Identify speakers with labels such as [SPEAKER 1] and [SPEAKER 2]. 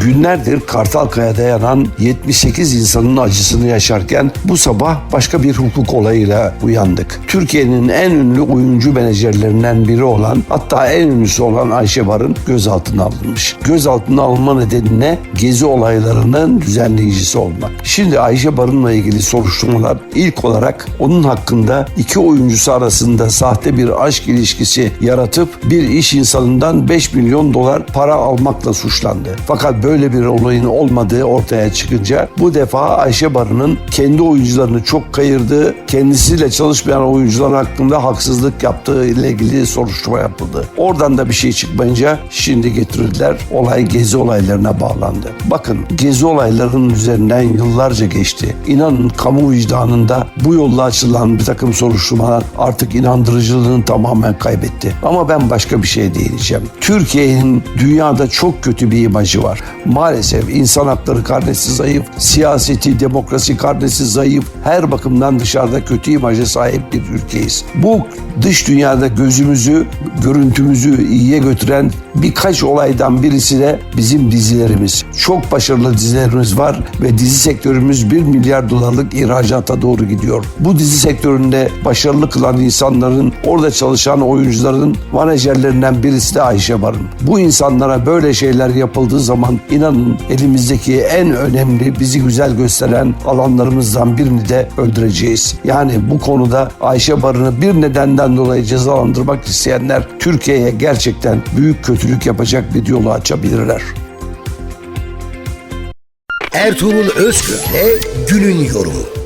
[SPEAKER 1] Günlerdir Kartalkaya'da yanan 78 insanın acısını yaşarken bu sabah başka bir hukuk olayıyla uyandık. Türkiye'nin en ünlü oyuncu menajerlerinden biri olan hatta en ünlüsü olan Ayşe Barın gözaltına alınmış. Gözaltına alınma nedeni ne? Gezi olaylarının düzenleyicisi olmak. Şimdi Ayşe Barın'la ilgili soruşturmalar ilk olarak onun hakkında iki oyuncusu arasında sahte bir aşk ilişkisi yaratıp bir iş insanından 5 milyon dolar para almakla suçlandı. Fakat böyle bir olayın olmadığı ortaya çıkınca bu defa Ayşe Barın'ın kendi oyuncularını çok kayırdığı, kendisiyle çalışmayan oyuncular hakkında haksızlık yaptığı ile ilgili soruşturma yapıldı. Oradan da bir şey çıkmayınca şimdi getirdiler. Olay gezi olaylarına bağlandı. Bakın gezi olaylarının üzerinden yıllarca geçti. İnanın kamu vicdanında bu yolla açılan bir takım soruşturmalar artık inandırıcılığını tamamen kaybetti. Ama ben başka bir şey değineceğim. Türkiye'nin dünyada çok kötü bir imajı var. Maalesef insan hakları karnesi zayıf, siyaseti, demokrasi karnesi zayıf, her bakımdan dışarıda kötü imaja sahip bir ülkeyiz. Bu dış dünyada gözümüzü, görüntümüzü iyiye götüren birkaç olaydan birisi de bizim dizilerimiz. Çok başarılı dizilerimiz var ve dizi sektörümüz 1 milyar dolarlık ihracata doğru gidiyor. Bu dizi sektöründe başarılı kılan insanların, orada çalışan oyuncuların menajerlerinden birisi de Ayşe Barın. Bu insanlara böyle şeyler yapıldığı zaman inanın elimizdeki en önemli bizi güzel gösteren alanlarımızdan birini de öldüreceğiz. Yani bu konuda Ayşe Barın'ı bir nedenden dolayı cezalandırmak isteyenler Türkiye'ye gerçekten büyük kötülük yapacak bir yolu açabilirler.
[SPEAKER 2] Ertuğrul Özkök günün yorumu.